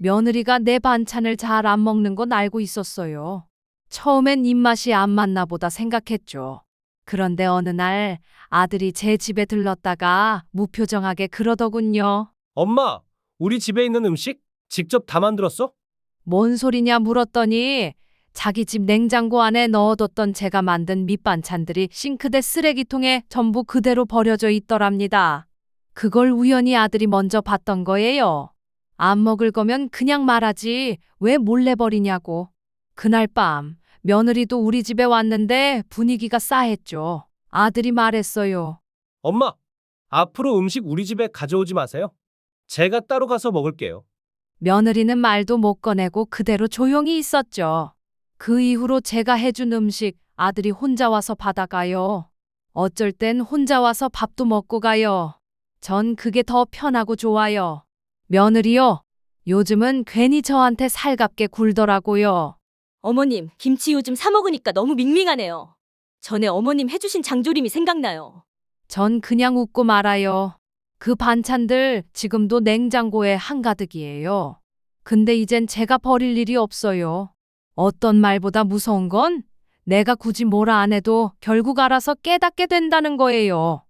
며느리가 내 반찬을 잘 안 먹는 건 알고 있었어요. 처음엔 입맛이 안 맞나 보다 생각했죠. 그런데 어느 날 아들이 제 집에 들렀다가 무표정하게 그러더군요. 엄마, 우리 집에 있는 음식 직접 다 만들었어? 뭔 소리냐 물었더니 자기 집 냉장고 안에 넣어뒀던 제가 만든 밑반찬들이 싱크대 쓰레기통에 전부 그대로 버려져 있더랍니다. 그걸 우연히 아들이 먼저 봤던 거예요. 안 먹을 거면 그냥 말하지 왜 몰래 버리냐고. 그날 밤 며느리도 우리 집에 왔는데 분위기가 싸했죠. 아들이 말했어요. 엄마, 앞으로 음식 우리 집에 가져오지 마세요. 제가 따로 가서 먹을게요. 며느리는 말도 못 꺼내고 그대로 조용히 있었죠. 그 이후로 제가 해준 음식 아들이 혼자 와서 받아가요. 어쩔 땐 혼자 와서 밥도 먹고 가요. 전 그게 더 편하고 좋아요. 며느리요. 요즘은 괜히 저한테 살갑게 굴더라고요. 어머님, 김치 요즘 사 먹으니까 너무 밍밍하네요. 전에 어머님 해주신 장조림이 생각나요. 전 그냥 웃고 말아요. 그 반찬들 지금도 냉장고에 한가득이에요. 근데 이젠 제가 버릴 일이 없어요. 어떤 말보다 무서운 건 내가 굳이 뭐라 안 해도 결국 알아서 깨닫게 된다는 거예요.